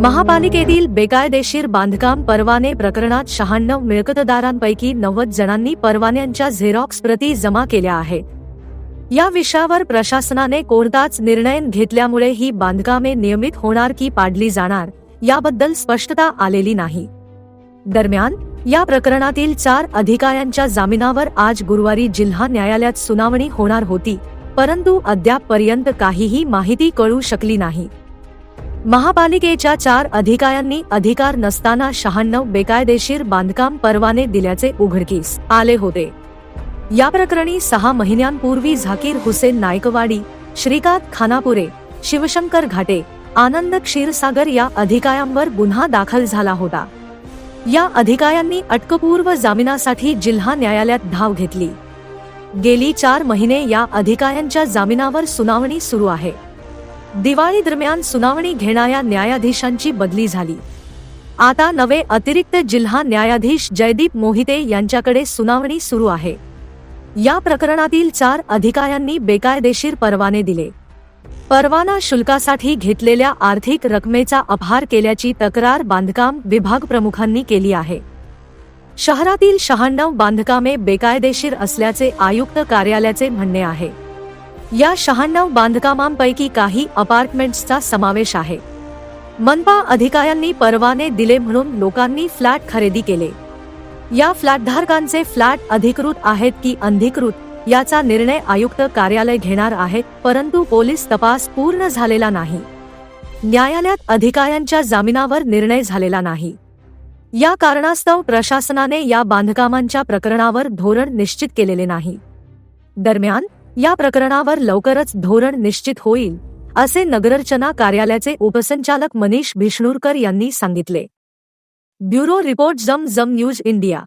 महापालिकेतील बेकायदेशीर बांधकाम परवाने प्रकरणात शहाण्णव मिळकतदारांपैकी नव्वद जणांनी परवान्यांच्या झेरॉक्स प्रती जमा केल्या आहेत. या विषयावर प्रशासनाने कोणताच निर्णय घेतल्यामुळे ही बांधकामे नियमित होणार की पाडली जाणार याबद्दल स्पष्टता आलेली नाही. दरम्यान या प्रकरणातील चार अधिकाऱ्यांच्या जामिनावर आज गुरुवारी जिल्हा न्यायालयात सुनावणी होणार होती परंतु अद्यापपर्यंत काहीही माहिती कळू शकली नाही. महापालिकेच्या चार अधिकाऱ्यांनी अधिकार नसताना शहाण्णव बेकायदेशीर बांधकाम परवाने दिल्याचे उघडकीस आले होते. या प्रकरणी सहा महिन्यांपूर्वी झाकीर हुसेन नायकवाडी श्रीकांत खानापुरे शिवशंकर घाटे आनंद क्षीरसागर या अधिकाऱ्यांवर गुन्हा दाखल झाला होता. या अधिकाऱ्यांनी अटकपूर्व जामिनासाठी जिल्हा न्यायालयात धाव घेतली. गेली चार महिने या अधिकाऱ्यांच्या जामिनावर सुनावणी सुरू आहे. दिवाळी दरम्यान सुनावणी घेणाऱ्या न्यायाधीशांची बदली झाली. आता नवे अतिरिक्त जिल्हा न्यायाधीश जयदीप मोहिते यांच्याकडे सुनावणी सुरू आहे. या प्रकरणातील चार अधिकाऱ्यांनी बेकायदेशीर परवाने दिले. परवाना शुल्कासाठी घेतलेल्या आर्थिक रकमेचा अपहार केल्याची तक्रार बांधकाम विभाग प्रमुखांनी केली आहे. शहरातील शहाण्णव बांधकामे बेकायदेशीर असल्याचे आयुक्त कार्यालयाचे म्हणणे आहे. या शहाण्णव बांधकामांपैकी काही अपार्टमेंट्सचा समावेश आहे. मनपा अधिकाऱ्यांनी परवाने दिले म्हणून लोकांनी फ्लॅट खरेदी केले. या फ्लॅटधारकांचे फ्लॅट अधिकृत आहेत की अनधिकृत याचा निर्णय आयुक्त कार्यालय घेणार आहेत परंतु पोलीस तपास पूर्ण झालेला नाही. न्यायालयात अधिकाऱ्यांच्या जामिनावर निर्णय झालेला नाही. या कारणास्तव प्रशासनाने या बांधकामांच्या प्रकरणावर धोरण निश्चित केलेले नाही. दरम्यान या प्रकरणावर लवकरच धोरण निश्चित होईल असे नगररचना कार्यालयाचे उपसंचालक मनीष भिष्णूरकर यांनी सांगितले. ब्युरो रिपोर्ट जम जम न्यूज इंडिया.